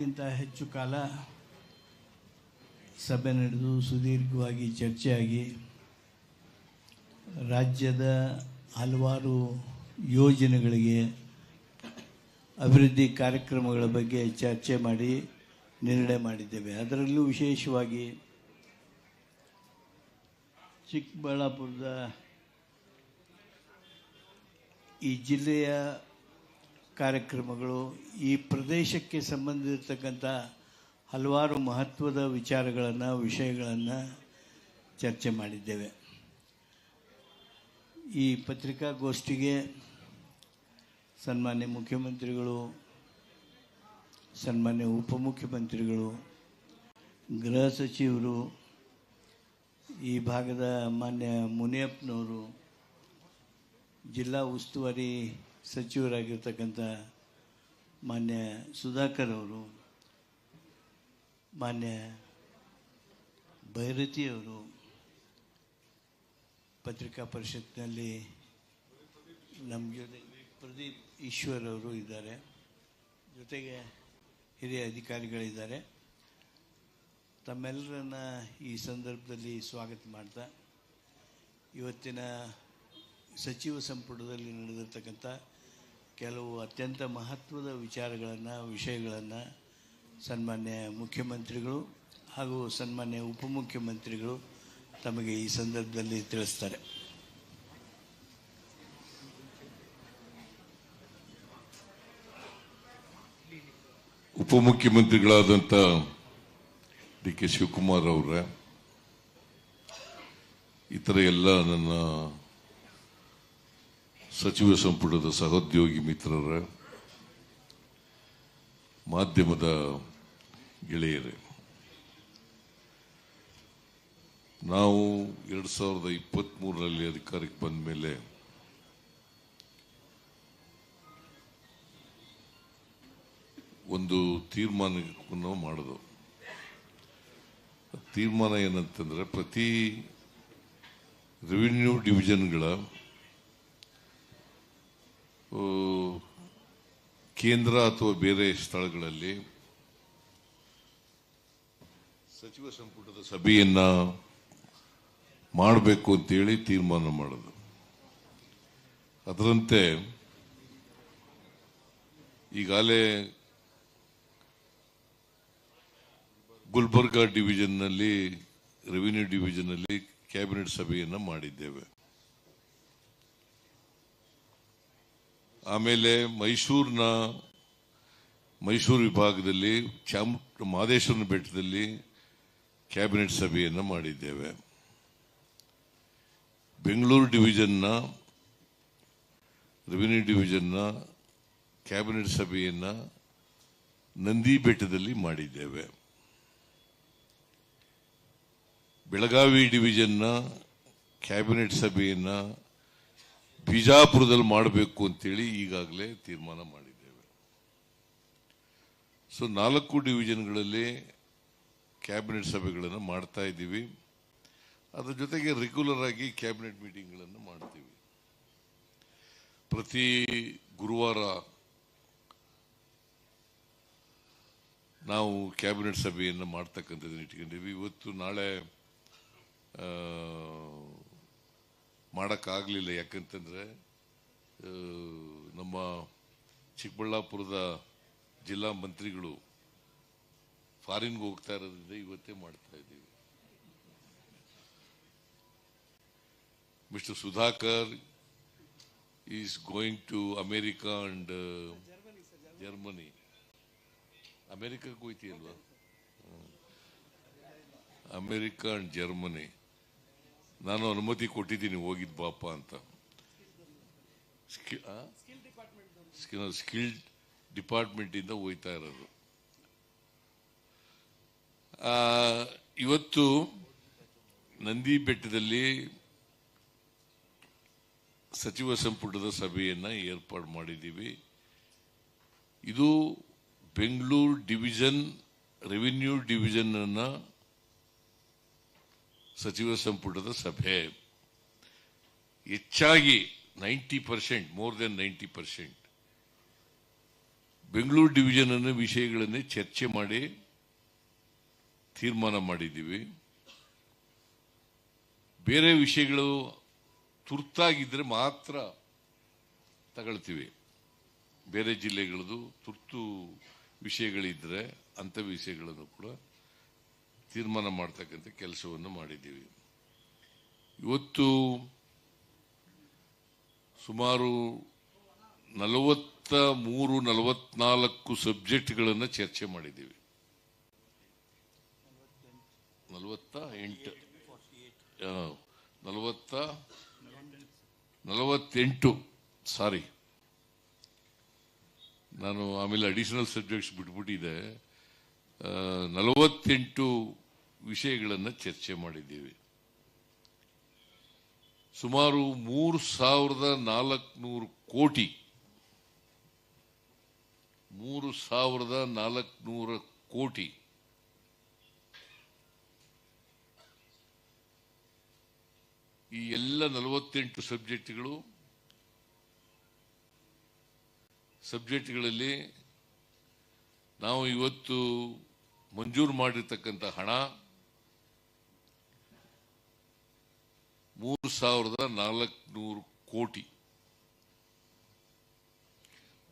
ಗಿಂತ ಹೆಚ್ಚು ಕಾಲ ಸಭೆ ನಡೆದು ಸುದೀರ್ಘವಾಗಿ ಚರ್ಚೆಯಾಗಿ ರಾಜ್ಯದ ಹಲವಾರು ಯೋಜನೆಗಳಿಗೆ ಅಭಿವೃದ್ಧಿ ಕಾರ್ಯಕ್ರಮಗಳ ಬಗ್ಗೆ ಚರ್ಚೆ ಮಾಡಿ ನಿರ್ಣಯ ಮಾಡಿದ್ದೇವೆ. ಅದರಲ್ಲೂ ವಿಶೇಷವಾಗಿ ಚಿಕ್ಕಬಳ್ಳಾಪುರದ ಈ ಜಿಲ್ಲೆಯ ಕಾರ್ಯಕ್ರಮಗಳು ಈ ಪ್ರದೇಶಕ್ಕೆ ಸಂಬಂಧಿಸಿರ್ತಕ್ಕಂಥ ಹಲವಾರು ಮಹತ್ವದ ವಿಚಾರಗಳನ್ನು, ವಿಷಯಗಳನ್ನು ಚರ್ಚೆ ಮಾಡಿದ್ದೇವೆ. ಈ ಪತ್ರಿಕಾಗೋಷ್ಠಿಗೆ ಸನ್ಮಾನ್ಯ ಮುಖ್ಯಮಂತ್ರಿಗಳು, ಸನ್ಮಾನ್ಯ ಉಪಮುಖ್ಯಮಂತ್ರಿಗಳು, ಗೃಹ ಸಚಿವರು, ಈ ಭಾಗದ ಮಾನ್ಯ ಮುನಿಯಪ್ಪನವರು, ಜಿಲ್ಲಾ ಉಸ್ತುವಾರಿ ಸಚಿವರಾಗಿರ್ತಕ್ಕಂಥ ಮಾನ್ಯ ಸುಧಾಕರ್ ಅವರು, ಮಾನ್ಯ ಭೈರತಿಯವರು ಪತ್ರಿಕಾ ಪರಿಷತ್ನಲ್ಲಿ ನಮ್ಮ ಜೊತೆ ಪ್ರದೀಪ್ ಈಶ್ವರ್ ಅವರು ಇದ್ದಾರೆ. ಜೊತೆಗೆ ಹಿರಿಯ ಅಧಿಕಾರಿಗಳಿದ್ದಾರೆ. ತಮ್ಮೆಲ್ಲರನ್ನ ಈ ಸಂದರ್ಭದಲ್ಲಿ ಸ್ವಾಗತ ಮಾಡ್ತಾ, ಇವತ್ತಿನ ಸಚಿವ ಸಂಪುಟದಲ್ಲಿ ನಡೆದಿರ್ತಕ್ಕಂಥ ಕೆಲವು ಅತ್ಯಂತ ಮಹತ್ವದ ವಿಚಾರಗಳನ್ನು, ವಿಷಯಗಳನ್ನು ಸನ್ಮಾನ್ಯ ಮುಖ್ಯಮಂತ್ರಿಗಳು ಹಾಗೂ ಸನ್ಮಾನ್ಯ ಉಪಮುಖ್ಯಮಂತ್ರಿಗಳು ತಮಗೆ ಈ ಸಂದರ್ಭದಲ್ಲಿ ತಿಳಿಸ್ತಾರೆ. ಉಪಮುಖ್ಯಮಂತ್ರಿಗಳಾದಂಥ ಡಿ ಕೆ ಶಿವಕುಮಾರ್ ಅವರ, ಇತರ ಎಲ್ಲ ನನ್ನ ಸಚಿವ ಸಂಪುಟದ ಸಹೋದ್ಯೋಗಿ ಮಿತ್ರರ ಮಾಧ್ಯಮದ ಗೆಳೆಯರೇ, ನಾವು ಎರಡು ಸಾವಿರದ ಇಪ್ಪತ್ತ್ಮೂರರಲ್ಲಿ ಅಧಿಕಾರಕ್ಕೆ ಬಂದ ಮೇಲೆ ಒಂದು ತೀರ್ಮಾನವನ್ನು ಮಾಡೋದು ತೀರ್ಮಾನ ಏನಂತಂದರೆ ಪ್ರತಿ ರೆವಿನ್ಯೂ ಡಿವಿಷನ್ಗಳ ಕೇಂದ್ರ ಅಥವಾ ಬೇರೆ ಸ್ಥಳಗಳಲ್ಲಿ ಸಚಿವ ಸಂಪುಟದ ಸಭೆಯನ್ನ ಮಾಡಬೇಕು ಅಂತೇಳಿ ತೀರ್ಮಾನ ಮಾಡೋದು. ಅದರಂತೆ ಈಗಾಗಲೇ ಗುಲ್ಬರ್ಗಾ ಡಿವಿಷನ್ನಲ್ಲಿ ರೆವಿನ್ಯೂ ಡಿವಿಷನ್ನಲ್ಲಿ ಕ್ಯಾಬಿನೆಟ್ ಸಭೆಯನ್ನು ಮಾಡಿದ್ದೇವೆ. ಆಮೇಲೆ ಮೈಸೂರಿನ, ಮೈಸೂರು ವಿಭಾಗದಲ್ಲಿ ಚಾಮ್, ಮಹದೇಶ್ವರನ ಬೆಟ್ಟದಲ್ಲಿ ಕ್ಯಾಬಿನೆಟ್ ಸಭೆಯನ್ನು ಮಾಡಿದ್ದೇವೆ. ಬೆಂಗಳೂರು ಡಿವಿಷನ್ನ ರೆವಿನ್ಯೂ ಡಿವಿಷನ್ನ ಕ್ಯಾಬಿನೆಟ್ ಸಭೆಯನ್ನು ನಂದಿ ಬೆಟ್ಟದಲ್ಲಿ ಮಾಡಿದ್ದೇವೆ. ಬೆಳಗಾವಿ ಡಿವಿಷನ್ನ ಕ್ಯಾಬಿನೆಟ್ ಸಭೆಯನ್ನ ಬಿಜಾಪುರದಲ್ಲಿ ಮಾಡಬೇಕು ಅಂತೇಳಿ ಈಗಾಗಲೇ ತೀರ್ಮಾನ ಮಾಡಿದ್ದೇವೆ. ಸೊ ನಾಲ್ಕು ಡಿವಿಷನ್ಗಳಲ್ಲಿ ಕ್ಯಾಬಿನೆಟ್ ಸಭೆಗಳನ್ನು ಮಾಡ್ತಾ ಇದ್ದೀವಿ. ಅದರ ಜೊತೆಗೆ ರೆಗ್ಯುಲರ್ ಆಗಿ ಕ್ಯಾಬಿನೆಟ್ ಮೀಟಿಂಗ್ಗಳನ್ನು ಮಾಡ್ತೀವಿ. ಪ್ರತಿ ಗುರುವಾರ ನಾವು ಕ್ಯಾಬಿನೆಟ್ ಸಭೆಯನ್ನು ಮಾಡ್ತಕ್ಕಂಥದ್ದನ್ನು ಇಟ್ಕೊಂಡಿವಿ ಇವತ್ತು ನಾಳೆ ಮಾಡೋಕ್ಕಾಗಲಿಲ್ಲ. ಯಾಕಂತಂದರೆ ನಮ್ಮ ಚಿಕ್ಕಬಳ್ಳಾಪುರದ ಜಿಲ್ಲಾ ಮಂತ್ರಿಗಳು ಫಾರಿನ್ಗೆ ಹೋಗ್ತಾ ಇರೋದ್ರಿಂದ ಇವತ್ತೇ ಮಾಡ್ತಾ ಇದ್ದೀವಿ. Mister Sudhakar is going to America and Germany. ಅಮೇರಿಕಕ್ಕೆ ಹೋಯ್ತಿಯಲ್ವಾ? America and Germany. ನಾನು ಅನುಮತಿ ಕೊಟ್ಟಿದ್ದೀನಿ ಹೋಗಿದ್ದು ಬಾಪ ಅಂತ. ಸ್ಕಿಲ್ ಡಿಪಾರ್ಟ್ಮೆಂಟ್ ಇಂದ ಹೋಯ್ತಾ ಇರೋದು. ಇವತ್ತು ನಂದಿ ಬೆಟ್ಟದಲ್ಲಿ ಸಚಿವ ಸಂಪುಟದ ಸಭೆಯನ್ನು ಏರ್ಪಾಡು ಮಾಡಿದ್ದೀವಿ. ಇದು ಬೆಂಗಳೂರು ಡಿವಿಷನ್ ರೆವಿನ್ಯೂ ಡಿವಿಷನ್ ಅನ್ನ ಸಚಿವ ಸಂಪುಟದ ಸಭೆ. ಹೆಚ್ಚಾಗಿ ninety percent more than ninety percent Bengaluru division ಅನ್ನು ವಿಷಯಗಳನ್ನೇ ಚರ್ಚೆ ಮಾಡಿ ತೀರ್ಮಾನ ಮಾಡಿದ್ದೀವಿ. ಬೇರೆ ವಿಷಯಗಳು ತುರ್ತಾಗಿದ್ದರೆ ಮಾತ್ರ ತಗೊಳ್ತೀವಿ. ಬೇರೆ ಜಿಲ್ಲೆಗಳದು ತುರ್ತು ವಿಷಯಗಳಿದ್ದರೆ ಅಂಥ ವಿಷಯಗಳನ್ನು ಕೂಡ ತೀರ್ಮಾನ ಮಾಡ್ತಕ್ಕಂಥ ಕೆಲಸವನ್ನು ಮಾಡಿದ್ದೀವಿ. ಇವತ್ತು ಸುಮಾರು ನಲವತ್ತ ಮೂರು, ನಲವತ್ನಾಲ್ಕು ಸಬ್ಜೆಕ್ಟ್ಗಳನ್ನು ಚರ್ಚೆ ಮಾಡಿದ್ದೀವಿ. ನಲವತ್ತ ಎಂಟು. ನಲವತ್ತ ನಲವತ್ತೆಂಟು, ಸಾರಿ. ನಾನು ಆಮೇಲೆ ಅಡಿಷನಲ್ ಸಬ್ಜೆಕ್ಟ್ಸ್ ಬಿಟ್ಬಿಟ್ಟಿದೆ ನಲವತ್ತೆಂಟು ವಿಷಯಗಳನ್ನು ಚರ್ಚೆ ಮಾಡಿದ್ದೇವೆ. ಸುಮಾರು ಮೂರು ಸಾವಿರದ ನಾಲ್ಕುನೂರು ಕೋಟಿ, ಮೂರು ಸಾವಿರದ ನಾಲ್ಕುನೂರ ಕೋಟಿ ಈ ಎಲ್ಲ ನಲವತ್ತೆಂಟು ಸಬ್ಜೆಕ್ಟ್ಗಳು, ಸಬ್ಜೆಕ್ಟ್ಗಳಲ್ಲಿ ನಾವು ಇವತ್ತು ಮಂಜೂರು ಮಾಡಿರ್ತಕ್ಕಂಥ ಹಣ ಮೂರು ಸಾವಿರದ ನಾಲ್ಕುನೂರು ಕೋಟಿ.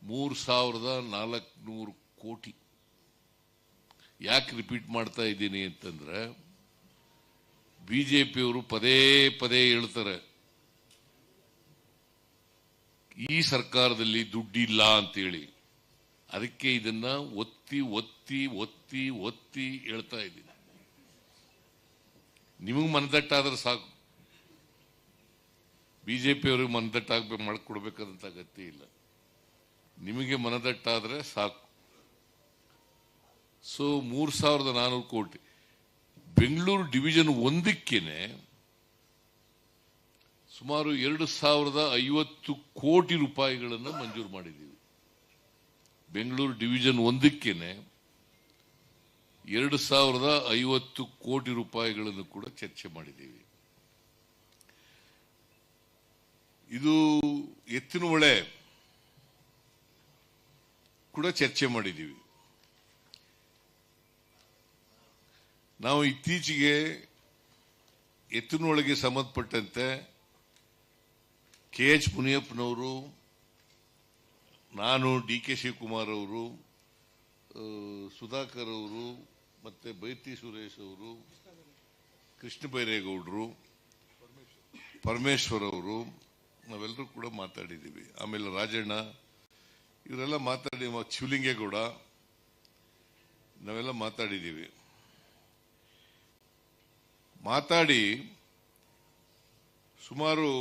ಮೂರು ಸಾವಿರದ ನಾಲ್ಕುನೂರು ಕೋಟಿ. ಯಾಕೆ ರಿಪೀಟ್ ಮಾಡ್ತಾ ಇದ್ದೀನಿ ಅಂತಂದ್ರೆ ಬಿಜೆಪಿಯವರು ಪದೇ ಪದೇ ಹೇಳ್ತಾರೆ, ಈ ಸರ್ಕಾರದಲ್ಲಿ ದುಡ್ಡಿಲ್ಲ ಅಂತೇಳಿ. ಅದಕ್ಕೆ ಇದನ್ನ ಒತ್ತಿ ಒತ್ತಿ ಒತ್ತಿ ಒತ್ತಿ ಹೇಳ್ತಾ ಇದ್ದೀನಿ. ನಿಮಗೆ ಮನದಟ್ಟಾದ್ರೆ ಸಾಕು. ಬಿಜೆಪಿಯವ್ರಿಗೆ ಮನದಟ್ಟಾಗ್ಬೇಕು ಮಾಡಿಕೊಡ್ಬೇಕಾದಂತ ಅಗತ್ಯ ಇಲ್ಲ. ನಿಮಗೆ ಮನದಟ್ಟಾದರೆ ಸಾಕು. ಸೊ, ಮೂರು ಸಾವಿರದ ನಾನೂರು ಕೋಟಿ. ಬೆಂಗಳೂರು ಡಿವಿಷನ್ ಒಂದಕ್ಕೇನೆ ಸುಮಾರು ಎರಡು ಸಾವಿರದ ಐವತ್ತು ಕೋಟಿ ರೂಪಾಯಿಗಳನ್ನು ಮಂಜೂರು ಮಾಡಿದ್ದೀವಿ. ಬೆಂಗಳೂರು ಡಿವಿಷನ್ ಒಂದಕ್ಕೇನೆ ಎರಡು ಸಾವಿರದ ಐವತ್ತು ಕೋಟಿ ರೂಪಾಯಿಗಳನ್ನು ಕೂಡ ಚರ್ಚೆ ಮಾಡಿದ್ದೀವಿ. ಇದು ಎತ್ತಿನ ಹೊಳೆ ಕೂಡ ಚರ್ಚೆ ಮಾಡಿದ್ದೀವಿ. ನಾವು ಇತ್ತೀಚೆಗೆ ಎತ್ತಿನೊಳಗೆ ಸಂಬಂಧಪಟ್ಟಂತೆ ಕೆ ಎಚ್ ಮುನಿಯಪ್ಪನವರು ನಾನು ಡಿ ಕೆ ಶಿವಕುಮಾರ್ ಅವರು ಸುಧಾಕರ್ ಅವರು, ಮತ್ತು ಬೈತಿ ಸುರೇಶ್ ಅವರು, ಕೃಷ್ಣ ಬೈರೇಗೌಡರು, ಪರಮೇಶ್ವರ್ ಅವರು, ನಾವೆಲ್ಲರೂ ಕೂಡ ಮಾತಾಡಿದ್ದೀವಿ. ಆಮೇಲೆ ರಾಜಣ್ಣ, ಇವರೆಲ್ಲ ಮಾತಾಡಿ ಶಿವಲಿಂಗೇಗೌಡ, ನಾವೆಲ್ಲ ಮಾತಾಡಿದ್ದೀವಿ. ಮಾತಾಡಿ ಸುಮಾರು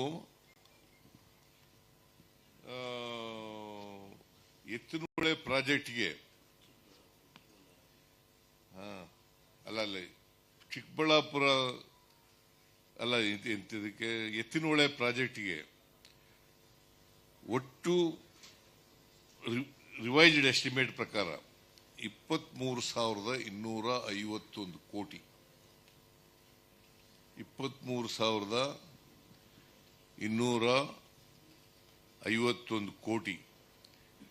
ಎತ್ತಿನಹೊಳೆ ಪ್ರಾಜೆಕ್ಟ್ಗೆ ಅಲ್ಲ ಅಲ್ಲ, ಚಿಕ್ಕಬಳ್ಳಾಪುರ, ಅಲ್ಲ ಇದ್- ಇದ್- ಇದಕ್ಕೆ ಎತ್ತಿನಹೊಳೆ ಪ್ರಾಜೆಕ್ಟ್ಗೆ ಒಟ್ಟು ರಿವೈಸ್ಡ್ ಎಸ್ಟಿಮೇಟ್ ಪ್ರಕಾರ ಇಪ್ಪತ್ಮೂರು ಸಾವಿರದ ಇನ್ನೂರ ಐವತ್ತೊಂದು ಕೋಟಿ. ಇಪ್ಪತ್ಮೂರು ಸಾವಿರದ ಇನ್ನೂರ ಐವತ್ತೊಂದು ಕೋಟಿ.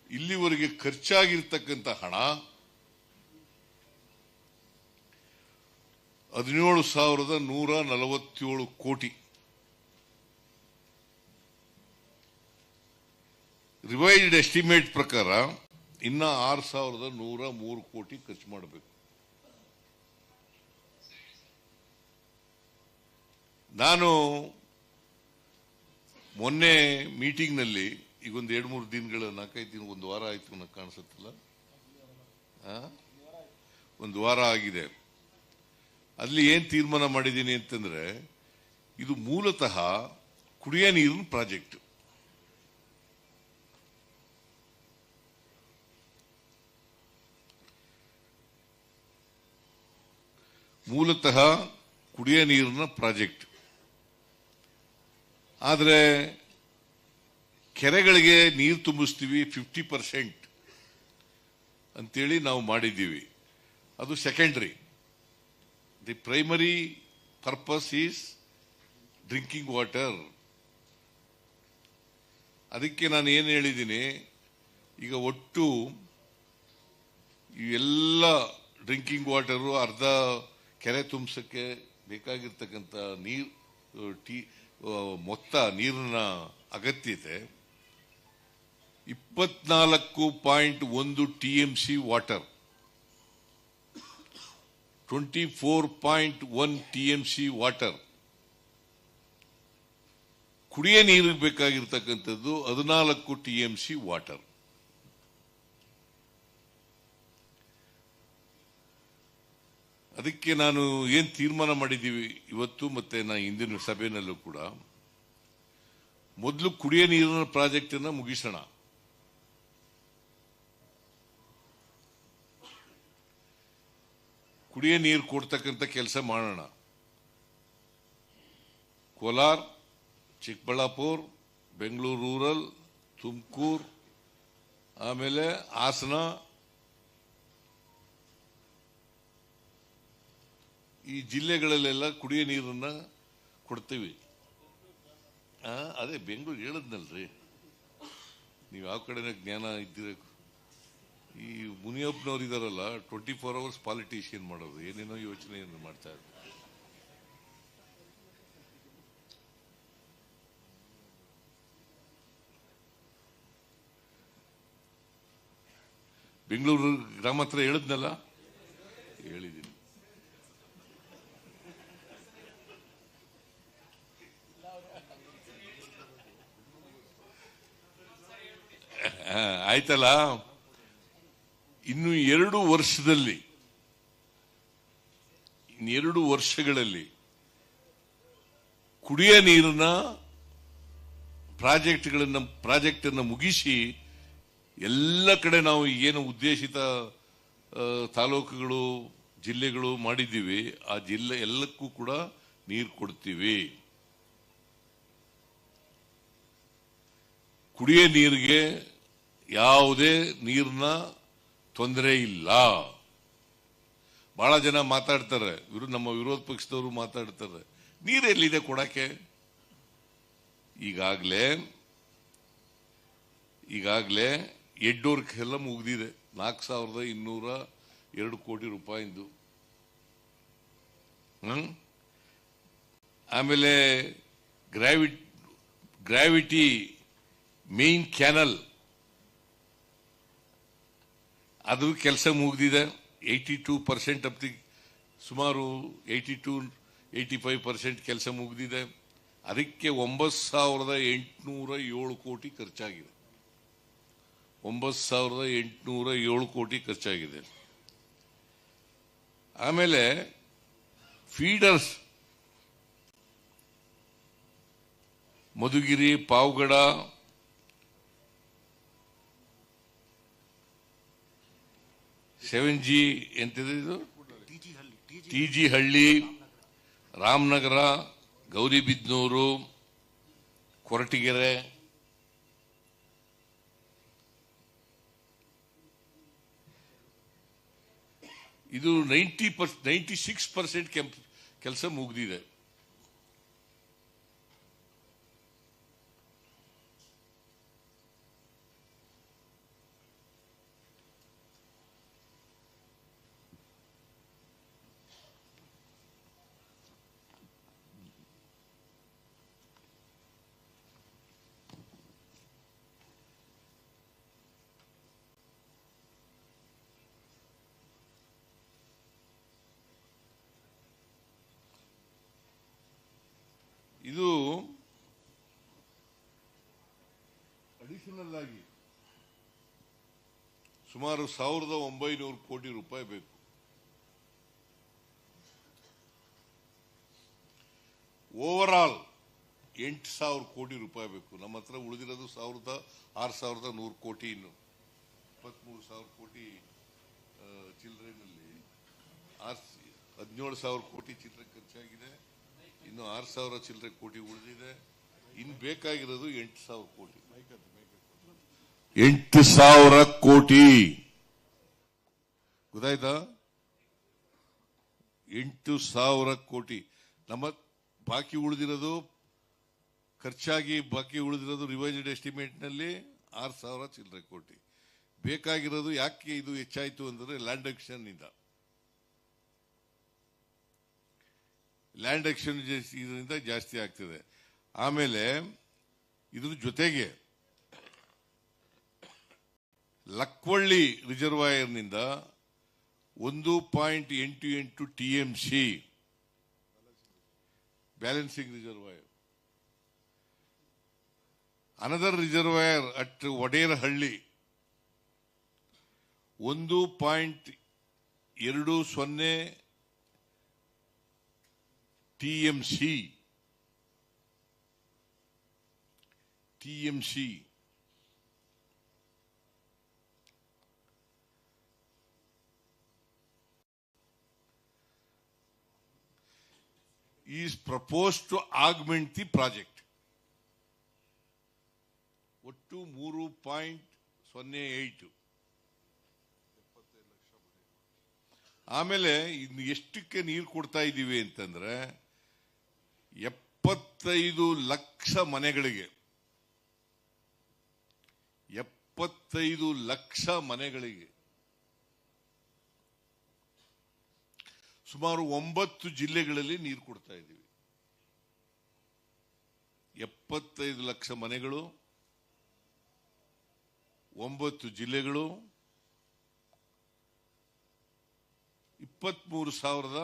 ಇಲ್ಲಿವರೆಗೆ ಖರ್ಚಾಗಿರ್ತಕ್ಕಂಥ ಹಣ ಹದಿನೇಳು ಸಾವಿರದ ನೂರ ನಲವತ್ತೇಳು ಕೋಟಿ. ರಿವೈಸ್ಡ್ ಎಸ್ಟಿಮೇಟ್ ಪ್ರಕಾರ ಇನ್ನ ಆರು ಸಾವಿರದ ನೂರ ಮೂರು ಕೋಟಿ ಖರ್ಚು ಮಾಡಬೇಕು. ನಾನು ಮೊನ್ನೆ ಮೀಟಿಂಗ್ನಲ್ಲಿ ಈಗ ಒಂದು ಎರಡು ಮೂರು ದಿನಗಳ, ನಾಲ್ಕೈದು ದಿನ, ಒಂದು ವಾರ ಆಯ್ತು ನನಗೆ ಕಾಣಿಸುತ್ತಲ್ಲ? ಒಂದು ವಾರ ಆಗಿದೆ. ಅಲ್ಲಿ ಏನ್ ತೀರ್ಮಾನ ಮಾಡಿದ್ದೀನಿ ಅಂತಂದ್ರೆ, ಇದು ಮೂಲತಃ ಕುಡಿಯ ನೀರಿನ ಪ್ರಾಜೆಕ್ಟ್. ಮೂಲತಃ ಕುಡಿಯ ನೀರಿನ ಪ್ರಾಜೆಕ್ಟ್. ಆದರೆ ಕೆರೆಗಳಿಗೆ ನೀರು ತುಂಬಿಸ್ತೀವಿ ಫಿಫ್ಟಿ ಪರ್ಸೆಂಟ್ ಅಂತೇಳಿ ನಾವು ಮಾಡಿದ್ದೀವಿ. ಅದು secondary the primary purpose is drinking water ಅದಕ್ಕೆ ನಾನು ಏನು ಹೇಳಿದ್ದೀನಿ, ಈಗ ಒಟ್ಟು ಇವೆಲ್ಲ ಡ್ರಿಂಕಿಂಗ್ ವಾಟರು ಅರ್ಧ ಕೆರೆ ತುಂಬಿಸೋಕ್ಕೆ ಬೇಕಾಗಿರ್ತಕ್ಕಂಥ ನೀರು ಟೀ ಮೊತ್ತ ನೀರಿನ ಅಗತ್ಯತೆ ಇಪ್ಪತ್ನಾಲ್ಕು ಪಾಯಿಂಟ್ ಒಂದು T M C water. Twenty four point one T M C water. ಕುಡಿಯ ನೀರಿಗೆ ಬೇಕಾಗಿರ್ತಕ್ಕಂಥದ್ದು ಹದಿನಾಲ್ಕು ಟಿ ಎಂ ಸಿ ವಾಟರ್. ಅದಕ್ಕೆ ನಾನು ಏನು ತೀರ್ಮಾನ ಮಾಡಿದ್ದೀವಿ ಇವತ್ತು ಮತ್ತೆ ನಾ ಇಂದಿನ ಸಭೆಯಲ್ಲೂ ಕೂಡ. ಮೊದಲು ಕುಡಿಯ ನೀರಿನ ಪ್ರಾಜೆಕ್ಟನ್ನು ಮುಗಿಸೋಣ. ಕುಡಿಯ ನೀರು ಕೊಡ್ತಕ್ಕಂಥ ಕೆಲಸ ಮಾಡೋಣ. ಕೋಲಾರ, ಚಿಕ್ಕಬಳ್ಳಾಪುರ, ಬೆಂಗಳೂರು ರೂರಲ್, ತುಮಕೂರು, ಆಮೇಲೆ ಹಾಸನ. ಈ ಜಿಲ್ಲೆಗಳಲ್ಲೆಲ್ಲ ಕುಡಿಯ ನೀರನ್ನ ಕೊಡ್ತೀವಿ. ಅದೇ ಬೆಂಗಳೂರು ಹೇಳದ್ನಲ್ರಿ. ನೀವು ಯಾವ ಕಡೆನ ಜ್ಞಾನ ಇದ್ದೀರ ಈ ಮುನಿಯಪ್ಪನವ್ರು ಇದಾರಲ್ಲ ಟ್ವೆಂಟಿ ಫೋರ್ ಅವರ್ಸ್ ಪಾಲಿಟಿಷಿಯನ್ ಮಾಡೋದು, ಏನೇನೋ ಯೋಚನೆ ಮಾಡ್ತಾ ಇದ್ದಾರೆ ಬೆಂಗಳೂರು ಗ್ರಾಮ ಹತ್ರ ಹೇಳಿದ್ನಲ್ಲ? ಹೇಳಿದ್ದೀನಿ. ಆಯ್ತಲ್ಲ? ಇನ್ನು ಎರಡು ವರ್ಷದಲ್ಲಿ ಇನ್ನೆರಡು ವರ್ಷಗಳಲ್ಲಿ ಕುಡಿಯ ನೀರಿನ ಪ್ರಾಜೆಕ್ಟ್ಗಳನ್ನು ಪ್ರಾಜೆಕ್ಟ್ ಅನ್ನು ಮುಗಿಸಿ ಎಲ್ಲ ಕಡೆ ನಾವು ಏನು ಉದ್ದೇಶಿತ ತಾಲೂಕುಗಳು, ಜಿಲ್ಲೆಗಳು ಮಾಡಿದ್ದೀವಿ, ಆ ಜಿಲ್ಲೆ ಎಲ್ಲಕ್ಕೂ ಕೂಡ ನೀರು ಕೊಡ್ತೀವಿ. ಕುಡಿಯ ನೀರಿಗೆ ಯಾವುದೇ ನೀರಿನ ತೊಂದರೆ ಇಲ್ಲ. ಬಹಳ ಜನ ಮಾತಾಡ್ತಾರೆ. ಇವರು ನಮ್ಮ ವಿರೋಧ ಪಕ್ಷದವರು ಮಾತಾಡ್ತಾರೆ. ನೀರೆಲ್ಲಿದೆ ಕೊಡಕ್ಕೆ? ಈಗಾಗಲೇ ಈಗಾಗಲೇ ಎಡ್ಡೋರ್ಕೆಲ್ಲ ಮುಗ್ದಿದೆ. ನಾಲ್ಕು ಸಾವಿರದ ಇನ್ನೂರ ಎರಡು ಕೋಟಿ ರೂಪಾಯಿಂದು? ಆಮೇಲೆ ಗ್ರಾವಿಟ್, ಗ್ರಾವಿಟಿ ಮೇನ್ ಕ್ಯಾನಲ್ ಅದು ಕೆಲಸ ಮುಗಿದಿದೆ. Eighty two percent of the ಸುಮಾರು eighty two eighty five percent ಕೆಲಸ ಮುಗಿದಿದೆ. ಅದಕ್ಕೆ ಒಂಬತ್ತು ಸಾವಿರದ ಎಂಟುನೂರ ಏಳು ಕೋಟಿ ಖರ್ಚಾಗಿದೆ. ಒಂಬತ್ತು ಸಾವಿರದ ಎಂಟುನೂರ ಏಳು ಕೋಟಿ ಖರ್ಚಾಗಿದೆ. ಆಮೇಲೆ feeders, Madhugiri, Pavagada seven G ಎಂತಿದೆ ಇದು? T G Halli Ramanagara Gauribidanur Koratagere. ಇದು ninety per ninety six percent ಕೆಲಸ ಮುಗಿದಿದೆ ಇದು ಆಗಿ ಸುಮಾರು ಸಾವಿರದ ಒಂಬೈನೂರು ಕೋಟಿ ರೂಪಾಯಿ ಬೇಕು. ಓವರ್ ಆಲ್ ಎಂಟು ಸಾವಿರ ಕೋಟಿ ರೂಪಾಯಿ ಬೇಕು. ನಮ್ಮ ಹತ್ರ ಉಳಿದಿರೋದು ಸಾವಿರದ ಆರು ಸಾವಿರದ ನೂರು ಕೋಟಿ ಇನ್ನು. ಇಪ್ಪತ್ಮೂರು ಸಾವಿರ ಕೋಟಿ ಚಿಲ್ಲರೆನಲ್ಲಿ ಆರ್ ಹದಿನೇಳು ಸಾವಿರ ಕೋಟಿ ಚಿಲ್ಲರೆ ಖರ್ಚಾಗಿದೆ. ಇನ್ನು ಆರು ಸಾವಿರ ಚಿಲ್ಲರೆ ಕೋಟಿ ಉಳಿದಿದೆ. ಇನ್ನು ಬೇಕಾಗಿರೋದು ಎಂಟು ಸಾವಿರ ಕೋಟಿ. ಎಂಟು ಸಾವಿರ ಕೋಟಿ. ಗೊತ್ತಾಯ್ತಾ? ಎಂಟು ಸಾವಿರ ಕೋಟಿ. ನಮ್ಮ ಬಾಕಿ ಉಳಿದಿರೋದು, ಖರ್ಚಾಗಿ ಬಾಕಿ ಉಳಿದಿರೋದು ರಿವೈಸ್ಡ್ ಎಸ್ಟಿಮೇಟ್ನಲ್ಲಿ ಆರು ಸಾವಿರ ಚಿಲ್ಲರೆ ಕೋಟಿ. ಬೇಕಾಗಿರೋದು ಯಾಕೆ ಇದು ಹೆಚ್ಚಾಯಿತು ಅಂದರೆ ಲ್ಯಾಂಡ್ ಇಂದ ಲ್ಯಾಂಡ್ ಎಕ್ಷನ್ ಇದರಿಂದ ಜಾಸ್ತಿ ಆಗ್ತಿದೆ. ಆಮೇಲೆ ಇದ್ರ ಜೊತೆಗೆ ಲಕ್ವಳ್ಳಿ ರಿಸರ್ವಾಯರ್ನಿಂದ ಒಂದು ಪಾಯಿಂಟ್ ಎಂಟು ಎಂಟು T M C balancing reservoir. Another reservoir at Vaderahalli ಒಂದು ಪಾಯಿಂಟ್ ಎರಡು ಸೊನ್ನೆ TMC TMC is proposed to augment the project. ಒಟ್ಟು ಮೂರು ಪಾಯಿಂಟ್ ಸೊನ್ನೆ ಏಟು ಆಮೇಲೆ ಇನ್ನು ಎಷ್ಟಕ್ಕೆ ನೀರು ಕೊಡ್ತಾ ಇದ್ದೀವಿ ಅಂತಂದ್ರೆ ಎಪ್ಪತ್ತೈದು ಲಕ್ಷ ಮನೆಗಳಿಗೆ, ಎಪ್ಪತ್ತೈದು ಲಕ್ಷ ಮನೆಗಳಿಗೆ ಸುಮಾರು ಒಂಬತ್ತು ಜಿಲ್ಲೆಗಳಲ್ಲಿ ನೀರು ಕೊಡ್ತಾ ಇದ್ದೀವಿ. ಎಪ್ಪತ್ತೈದು ಲಕ್ಷ ಮನೆಗಳು, ಒಂಬತ್ತು ಜಿಲ್ಲೆಗಳು, ಇಪ್ಪತ್ಮೂರು ಸಾವಿರದ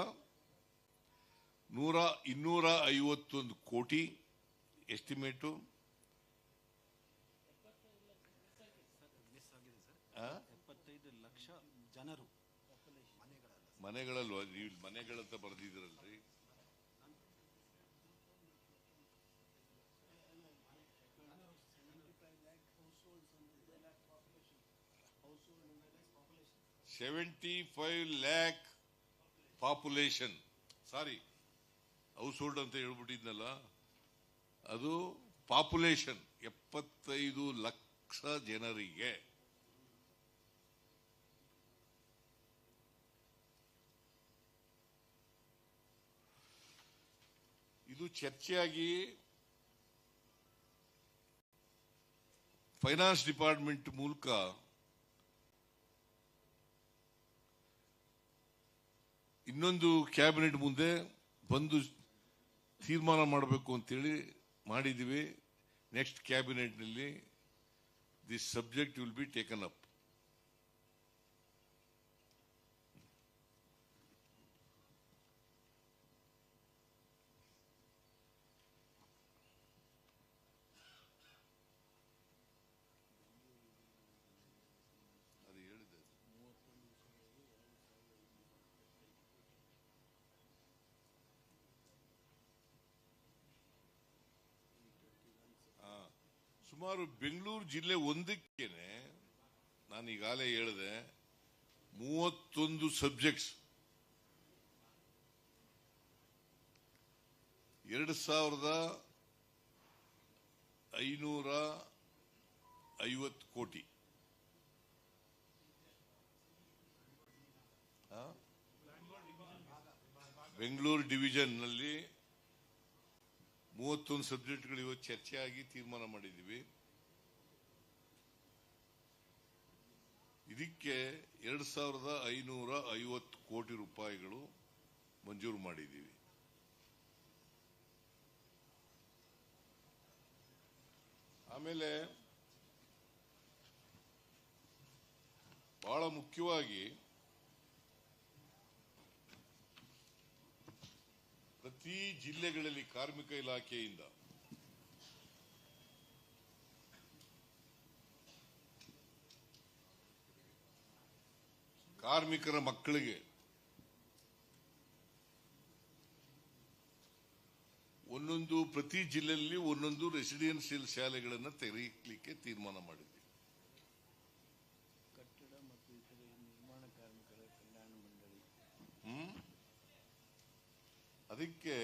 ನೂರ ಇನ್ನೂರ ಐವತ್ತೊಂದು ಕೋಟಿ ಎಸ್ಟಿಮೇಟು ಆ? ಎಪ್ಪತ್ತೈದು ಲಕ್ಷ ಜನರು ಮನೆಗಳಲ್ವ? ನೀವು ಮನೆಗಳಂತ ಬರೆದಿದ್ದೀರಲ್ರಿ. Seventy five lakh population sorry household ಅಂತ ಹೇಳ್ಬಿಟ್ಟಿದ್ನಲ್ಲ, ಅದು ಪಾಪ್ಯುಲೇಷನ್ ಎಪ್ಪತ್ತೈದು ಲಕ್ಷ ಜನರಿಗೆ. ಇದು ಚರ್ಚೆಯಾಗಿ ಫೈನಾನ್ಸ್ ಡಿಪಾರ್ಟ್ಮೆಂಟ್ ಮೂಲಕ ಇನ್ನೊಂದು ಕ್ಯಾಬಿನೆಟ್ ಮುಂದೆ ಬಂದು ತೀರ್ಮಾನ ಮಾಡಬೇಕು ಅಂತೇಳಿ ಮಾಡಿದ್ದೀವಿ. Next ಕ್ಯಾಬಿನೆಟ್ನಲ್ಲಿ this subject will be taken up ಅದು ಹೇಳಿದೆ ಆ, ಸುಮಾರು ಬೆಂಗಳೂರು ಜಿಲ್ಲೆ ಒಂದಕ್ಕೇನೆ ನಾನು ಈಗಾಗಲೇ ಹೇಳಿದೆ, ಮೂವತ್ತೊಂದು ಸಬ್ಜೆಕ್ಟ್ಸ್ ಎರಡು ಸಾವಿರದ ಐನೂರ ಐವತ್ತು ಕೋಟಿ? ಬೆಂಗಳೂರು ಡಿವಿಷನ್ನಲ್ಲಿ ಮೂವತ್ತೊಂದು ಸಬ್ಜೆಕ್ಟ್ಗಳು ಇವತ್ತು ಚರ್ಚೆಯಾಗಿ ತೀರ್ಮಾನ ಮಾಡಿದ್ದೀವಿ. ಇದಕ್ಕೆ ಎರಡು ಸಾವಿರದ ಐನೂರ ಐವತ್ತು ಕೋಟಿ ರೂಪಾಯಿಗಳು ಮಂಜೂರು ಮಾಡಿದ್ದೀವಿ. ಆಮೇಲೆ ಬಹಳ ಮುಖ್ಯವಾಗಿ ಪ್ರತಿ ಜಿಲ್ಲೆಗಳಲ್ಲಿ ಕಾರ್ಮಿಕ ಇಲಾಖೆಯಿಂದ ಕಾರ್ಮಿಕರ ಮಕ್ಕಳಿಗೆ ಒಂದೊಂದು ಪ್ರತಿ ಜಿಲ್ಲೆಯಲ್ಲಿ ಒಂದೊಂದು ರೆಸಿಡೆನ್ಸಿಯಲ್ ಶಾಲೆಗಳನ್ನು ತೆರೆಯಲಿಕ್ಕೆ ತೀರ್ಮಾನ ಮಾಡಿದ್ವಿ ಕಟ್ಟಡ ಮತ್ತು ಇತರೆ ನಿರ್ಮಾಣ ಕಾರ್ಮಿಕರ ಕಲ್ಯಾಣ ಮಂಡಳಿ ಹ್ಮ್? ಅದಕ್ಕೆ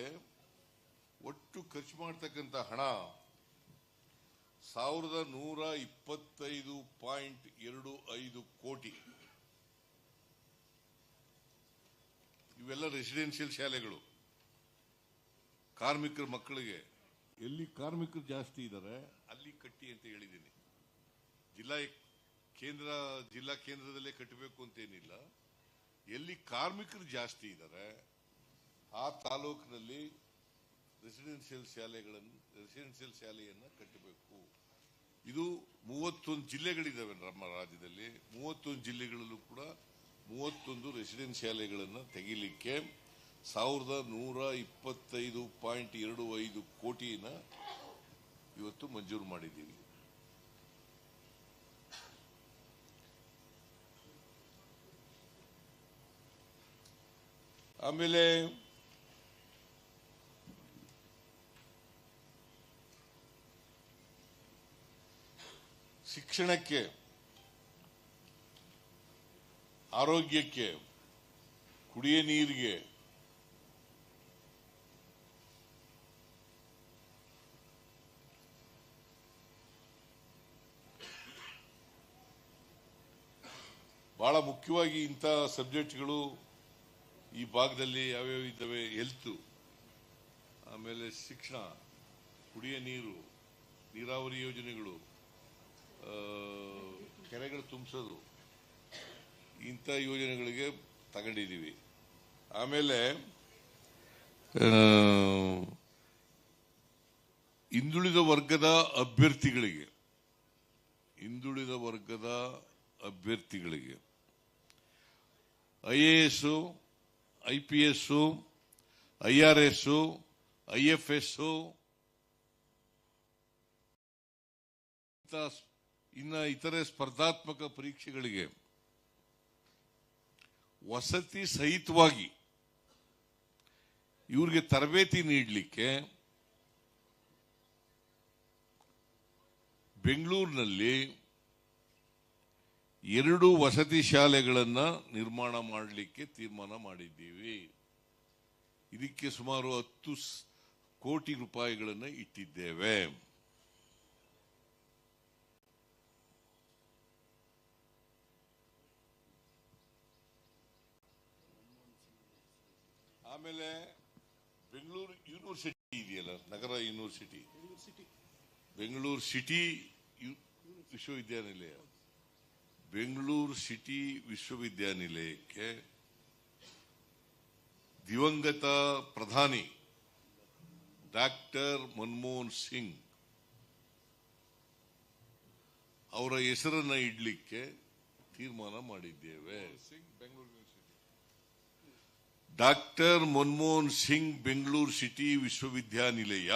ಒಟ್ಟು ಖರ್ಚು ಮಾಡ್ತಕ್ಕಂಥ ಹಣ ಸಾವಿರದ ನೂರ ಇಪ್ಪತ್ತೈದು ಪಾಯಿಂಟ್ ಎರಡು ಐದು ಕೋಟಿ. ಇವೆಲ್ಲ ರೆಸಿಡೆನ್ಷಿಯಲ್ ಶಾಲೆಗಳು. ಕಾರ್ಮಿಕರ ಮಕ್ಕಳಿಗೆ. ಎಲ್ಲಿ ಕಾರ್ಮಿಕರು ಜಾಸ್ತಿ ಇದ್ದಾರೆ ಅಲ್ಲಿ ಕಟ್ಟಿ ಅಂತ ಹೇಳಿದ್ದೀನಿ. ಜಿಲ್ಲಾ ಕೇಂದ್ರ, ಜಿಲ್ಲಾ ಕೇಂದ್ರದಲ್ಲೇ ಕಟ್ಟಬೇಕು ಅಂತೇನಿಲ್ಲ ಎಲ್ಲಿ ಕಾರ್ಮಿಕರು ಜಾಸ್ತಿ ಇದ್ದಾರೆ ಆ ತಾಲೂಕಿನಲ್ಲಿ ರೆಸಿಡೆನ್ಷಿಯಲ್ ಶಾಲೆಗಳನ್ನು ರೆಸಿಡೆನ್ಷಿಯಲ್ ಶಾಲೆಯನ್ನು ಕಟ್ಟಬೇಕು. ಇದು ಮೂವತ್ತೊಂದು ಜಿಲ್ಲೆಗಳಿದ್ದಾವೆ ನಮ್ಮ ರಾಜ್ಯದಲ್ಲಿ. ಮೂವತ್ತೊಂದು ಜಿಲ್ಲೆಗಳಲ್ಲೂ ಕೂಡ ಮೂವತ್ತೊಂದು ರೆಸಿಡೆನ್ಸ್ ಶಾಲೆಗಳನ್ನು ತೆಗಿಲಿಕ್ಕೆ ಸಾವಿರದ ನೂರ ಇಪ್ಪತ್ತೈದು ಪಾಯಿಂಟ್ ಎರಡು ಐದು ಕೋಟಿನ ಇವತ್ತು ಮಂಜೂರು ಮಾಡಿದ್ದೀವಿ. ಆಮೇಲೆ ಶಿಕ್ಷಣಕ್ಕೆ, ಆರೋಗ್ಯಕ್ಕೆ, ಕುಡಿಯ ನೀರಿಗೆ, ಬಹಳ ಮುಖ್ಯವಾಗಿ ಇಂಥ ಸಬ್ಜೆಕ್ಟ್ಗಳು ಈ ಭಾಗದಲ್ಲಿ ಯಾವ್ಯಾವ ಇದ್ದಾವೆ? ಹೆಲ್ತ್ ಆಮೇಲೆ ಶಿಕ್ಷಣ, ಕುಡಿಯ ನೀರು, ನೀರಾವರಿ ಯೋಜನೆಗಳು ಕೆರೆಗಳು ತುಂಬಿಸೋದು. ಇಂಥ ಯೋಜನೆಗಳಿಗೆ ತಗೊಂಡಿದ್ದೀವಿ. ಆಮೇಲೆ ಹಿಂದುಳಿದ ವರ್ಗದ ಅಭ್ಯರ್ಥಿಗಳಿಗೆ, ಹಿಂದುಳಿದ ವರ್ಗದ ಅಭ್ಯರ್ಥಿಗಳಿಗೆ, I A S I P S I R S I F S ಇನ್ನ ಇತರೆ ಸ್ಪರ್ಧಾತ್ಮಕ ಪರೀಕ್ಷೆಗಳಿಗೆ ವಸತಿ ಸಹಿತವಾಗಿ ಇವ್ರಿಗೆ ತರಬೇತಿ ನೀಡಲಿಕ್ಕೆ ಬೆಂಗಳೂರಿನಲ್ಲಿ ಎರಡು ವಸತಿ ಶಾಲೆಗಳನ್ನು ನಿರ್ಮಾಣ ಮಾಡಲಿಕ್ಕೆ ತೀರ್ಮಾನ ಮಾಡಿದ್ದೀವಿ. ಇದಕ್ಕೆ ಸುಮಾರು ಹತ್ತು ಕೋಟಿ ರೂಪಾಯಿಗಳನ್ನು ಇಟ್ಟಿದ್ದೇವೆ. ಆಮೇಲೆ ಬೆಂಗಳೂರು ಯೂನಿವರ್ಸಿಟಿ ಇದೆಯಲ್ಲ ನಗರ ಯೂನಿವರ್ಸಿಟಿ ಬೆಂಗಳೂರು ಸಿಟಿ ವಿಶ್ವವಿದ್ಯಾನಿಲಯ. ಬೆಂಗಳೂರು ಸಿಟಿ ವಿಶ್ವವಿದ್ಯಾನಿಲಯಕ್ಕೆ ದಿವಂಗತ ಪ್ರಧಾನಿ ಡಾಕ್ಟರ್ ಮನಮೋಹನ್ ಸಿಂಗ್ ಅವರ ಹೆಸರನ್ನ ಇಡ್ಲಿಕ್ಕೆ ತೀರ್ಮಾನ ಮಾಡಿದ್ದೇವೆ. ಡಾಕ್ಟರ್ ಮನಮೋಹನ್ ಸಿಂಗ್ ಬೆಂಗಳೂರು ಸಿಟಿ ವಿಶ್ವವಿದ್ಯಾನಿಲಯ